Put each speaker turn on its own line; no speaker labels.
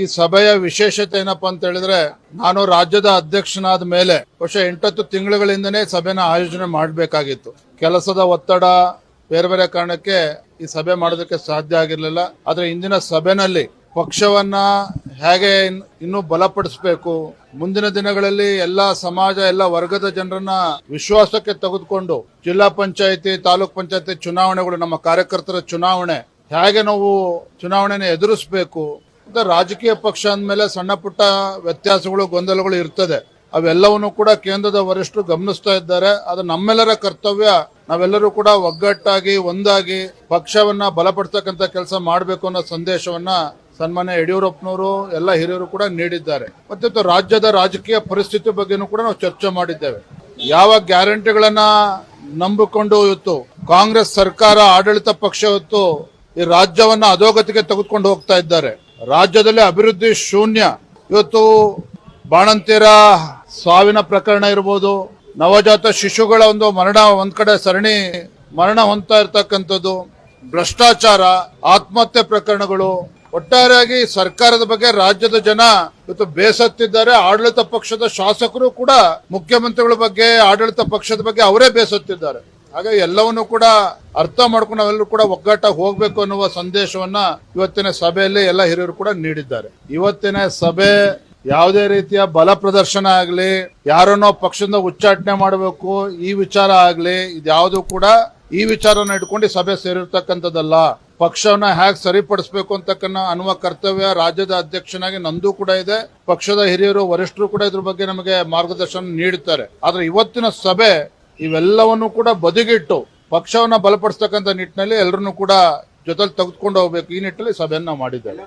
ಈ ಸಭೆಯ ವಿಶೇಷತೆ ಏನಪ್ಪಾ ಅಂತ ಹೇಳಿದ್ರೆ, ನಾನು ರಾಜ್ಯದ ಅಧ್ಯಕ್ಷನಾದ ಮೇಲೆ ವರ್ಷ ಎಂಟತ್ತು ತಿಂಗಳುಗಳಿಂದನೇ ಸಭೆನ ಆಯೋಜನೆ ಮಾಡಬೇಕಾಗಿತ್ತು. ಕೆಲಸದ ಒತ್ತಡ ಬೇರೆ ಬೇರೆ ಕಾರಣಕ್ಕೆ ಈ ಸಭೆ ಮಾಡೋದಕ್ಕೆ ಸಾಧ್ಯ ಆಗಿರಲಿಲ್ಲ. ಆದರೆ ಇಂದಿನ ಸಭೆನಲ್ಲಿ ಪಕ್ಷವನ್ನ ಹೇಗೆ ಇನ್ನು ಬಲಪಡಿಸಬೇಕು, ಮುಂದಿನ ದಿನಗಳಲ್ಲಿ ಎಲ್ಲ ಸಮಾಜ, ಎಲ್ಲ ವರ್ಗದ ಜನರನ್ನ ವಿಶ್ವಾಸಕ್ಕೆ ತೆಗೆದುಕೊಂಡು ಜಿಲ್ಲಾ ಪಂಚಾಯತಿ, ತಾಲೂಕ್ ಪಂಚಾಯತಿ ಚುನಾವಣೆಗಳು, ನಮ್ಮ ಕಾರ್ಯಕರ್ತರ ಚುನಾವಣೆ, ಹೇಗೆ ನಾವು ಚುನಾವಣೆನ ಎದುರಿಸಬೇಕು ಮತ್ತೆ ರಾಜಕೀಯ ಪಕ್ಷ ಅಂದಮೇಲೆ ಸಣ್ಣ ಪುಟ್ಟ ವ್ಯತ್ಯಾಸಗಳು, ಗೊಂದಲಗಳು ಇರ್ತದೆ. ಅವೆಲ್ಲವನ್ನು ಕೂಡ ಕೇಂದ್ರದ ವರಿಷ್ಠರು ಗಮನಿಸ್ತಾ ಇದ್ದಾರೆ. ಅದು ನಮ್ಮೆಲ್ಲರ ಕರ್ತವ್ಯ. ನಾವೆಲ್ಲರೂ ಕೂಡ ಒಗ್ಗಟ್ಟಾಗಿ, ಒಂದಾಗಿ ಪಕ್ಷವನ್ನ ಬಲಪಡ್ತಕ್ಕಂಥ ಕೆಲಸ ಮಾಡಬೇಕು ಅನ್ನೋ ಸಂದೇಶವನ್ನ ಸನ್ಮಾನ್ಯ ಯಡಿಯೂರಪ್ಪನವರು, ಎಲ್ಲ ಹಿರಿಯರು ಕೂಡ ನೀಡಿದ್ದಾರೆ. ಮತ್ತೆ ರಾಜ್ಯದ ರಾಜಕೀಯ ಪರಿಸ್ಥಿತಿ ಬಗ್ಗೆನೂ ಕೂಡ ನಾವು ಚರ್ಚೆ ಮಾಡಿದ್ದೇವೆ. ಯಾವ ಗ್ಯಾರಂಟಿಗಳನ್ನ ನಂಬಿಕೊಂಡು ಇವತ್ತು ಕಾಂಗ್ರೆಸ್ ಸರ್ಕಾರ ಆಡಳಿತ ಪಕ್ಷ ಇವತ್ತು ಈ ರಾಜ್ಯವನ್ನ ಅಧೋಗತಿಗೆ ತೆಗೆದುಕೊಂಡು ಹೋಗ್ತಾ ಇದ್ದಾರೆ. ರಾಜ್ಯದಲ್ಲಿ ಅಭಿವೃದ್ಧಿ ಶೂನ್ಯ. ಇವತ್ತು ಬಾಣಂತಿಯರ ಸಾವಿನ ಪ್ರಕರಣ ಇರ್ಬೋದು, ನವಜಾತ ಶಿಶುಗಳ ಒಂದು ಮರಣ, ಒಂದ್ ಕಡೆ ಸರಣಿ ಮರಣ ಹೊಂದ್ತಾ ಇರ್ತಕ್ಕಂಥದ್ದು, ಭ್ರಷ್ಟಾಚಾರ, ಆತ್ಮಹತ್ಯೆ ಪ್ರಕರಣಗಳು. ಒಟ್ಟಾರೆಯಾಗಿ ಸರ್ಕಾರದ ಬಗ್ಗೆ ರಾಜ್ಯದ ಜನ ಇವತ್ತು ಬೇಸತ್ತಿದ್ದಾರೆ. ಆಡಳಿತ ಪಕ್ಷದ ಶಾಸಕರು ಕೂಡ ಮುಖ್ಯಮಂತ್ರಿಗಳ ಬಗ್ಗೆ, ಆಡಳಿತ ಪಕ್ಷದ ಬಗ್ಗೆ ಅವರೇ ಬೇಸತ್ತಿದ್ದಾರೆ. ಹಾಗಾಗಿ ಎಲ್ಲವನ್ನು ಕೂಡ ಅರ್ಥ ಮಾಡ್ಕೊಂಡು ನಾವೆಲ್ಲರೂ ಕೂಡ ಒಗ್ಗಟ್ಟಾಗಿ ಹೋಗ್ಬೇಕು ಅನ್ನುವ ಸಂದೇಶವನ್ನ ಇವತ್ತಿನ ಸಭೆಯಲ್ಲಿ ಎಲ್ಲ ಹಿರಿಯರು ಕೂಡ ನೀಡಿದ್ದಾರೆ. ಇವತ್ತಿನ ಸಭೆ ಯಾವುದೇ ರೀತಿಯ ಬಲ ಪ್ರದರ್ಶನ ಆಗಲಿ, ಯಾರನ್ನೋ ಪಕ್ಷದಿಂದ ಉಚ್ಚಾಟನೆ ಮಾಡಬೇಕು, ಈ ವಿಚಾರ ಆಗಲಿ, ಇದ್ಯಾವುದು ಕೂಡ ಈ ವಿಚಾರನ ಇಟ್ಕೊಂಡು ಸಭೆ ಸೇರಿರ್ತಕ್ಕಂಥದ್ದಲ್ಲ. ಪಕ್ಷವನ್ನ ಹೇಗೆ ಸರಿಪಡಿಸಬೇಕು ಅಂತಕ್ಕನ್ನ ಅನ್ನುವ ಕರ್ತವ್ಯ ರಾಜ್ಯದ ಅಧ್ಯಕ್ಷನಾಗಿ ನಂದು ಕೂಡ ಇದೆ. ಪಕ್ಷದ ಹಿರಿಯರು, ವರಿಷ್ಠರು ಕೂಡ ಇದ್ರ ಬಗ್ಗೆ ನಮಗೆ ಮಾರ್ಗದರ್ಶನ ನೀಡುತ್ತಾರೆ ಆದ್ರೆ ಇವತ್ತಿನ ಸಭೆ ಇವೆಲ್ಲವನ್ನು ಕೂಡ ಬದಿಗಿಟ್ಟು ಪಕ್ಷವನ್ನ ಬಲಪಡಿಸ್ತಕ್ಕಂಥ ನಿಟ್ಟಿನಲ್ಲಿ ಎಲ್ಲರನ್ನು ಕೂಡ ಜೊತೆಲಿ ತೆಗೆದುಕೊಂಡು ಹೋಗ್ಬೇಕು. ಈ ನಿಟ್ಟಿನಲ್ಲಿ ಸಭೆಯನ್ನ ಮಾಡಿದ್ದೇವೆ.